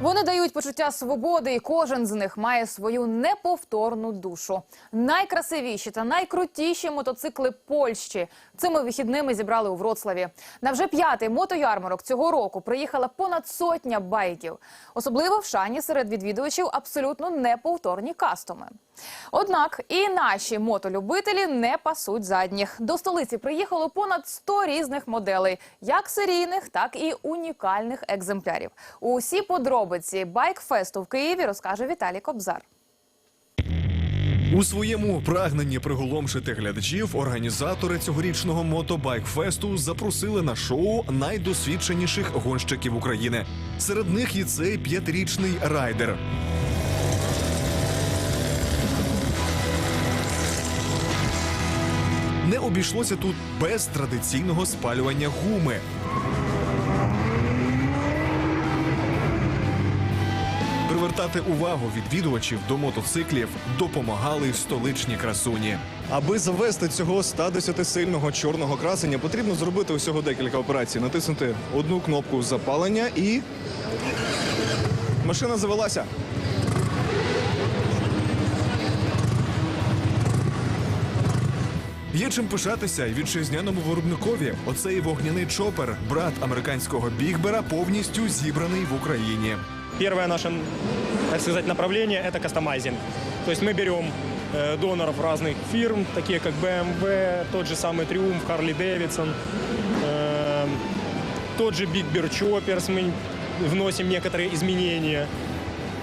Вони дають почуття свободи, і кожен з них має свою неповторну душу. Найкрасивіші та найкрутіші мотоцикли Польщі цими вихідними зібрали у Вроцлаві. На вже п'ятий мотоярмарок цього року приїхала понад сотня байків. Особливо в шані серед відвідувачів абсолютно неповторні кастоми. Однак і наші мотолюбителі не пасуть задніх. До столиці приїхало понад 100 різних моделей, як серійних, так і унікальних екземплярів. Усі подробиці байкфесту в Києві розкаже Віталій Кобзар. У своєму прагненні приголомшити глядачів організатори цьогорічного мотобайк-фесту запросили на шоу найдосвідченіших гонщиків України. Серед них і цей п'ятирічний райдер. Не обійшлося тут без традиційного спалювання гуми. Привертати увагу відвідувачів до мотоциклів допомагали столичні красуні. Аби завести цього 110-сильного чорного красення, потрібно зробити усього декілька операцій. Натиснути одну кнопку запалення і машина завелася. Є чим пишатися й вітчизняному виробникові. Оцей вогняний чопер, брат американського бігбера, повністю зібраний в Україні. Первое наше, так сказать, направление – это кастомайзинг. То есть мы берем э, доноров разных фирм, такие как BMW, тот же самый Triumph, Harley Davidson, э, тот же Big Bear Choppers, мы вносим некоторые изменения,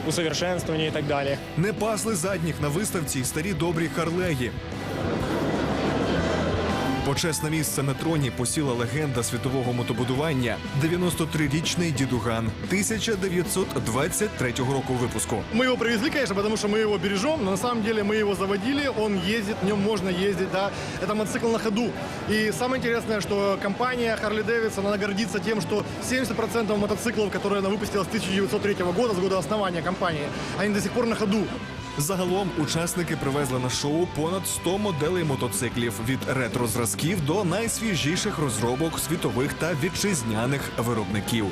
усовершенствования и так далее. Не пасли задніх на виставці й старі добрі харлеї. Почесне місце на троні посіла легенда світового мотобудування 93-річний дідуган 1923 року випуску. Мы его привезли, конечно, потому что мы его бережем, но на самом деле мы его заводили, он ездит, в нем можно ездить, да. Это мотоцикл на ходу. И самое интересное, что компания Harley Davidson, она гордится тем, что 70% мотоциклов, которые она выпустила с 1903 года, с года основания компании, они до сих пор на ходу. Загалом учасники привезли на шоу понад 100 моделей мотоциклів від ретро зразків до найсвіжіших розробок світових та вітчизняних виробників.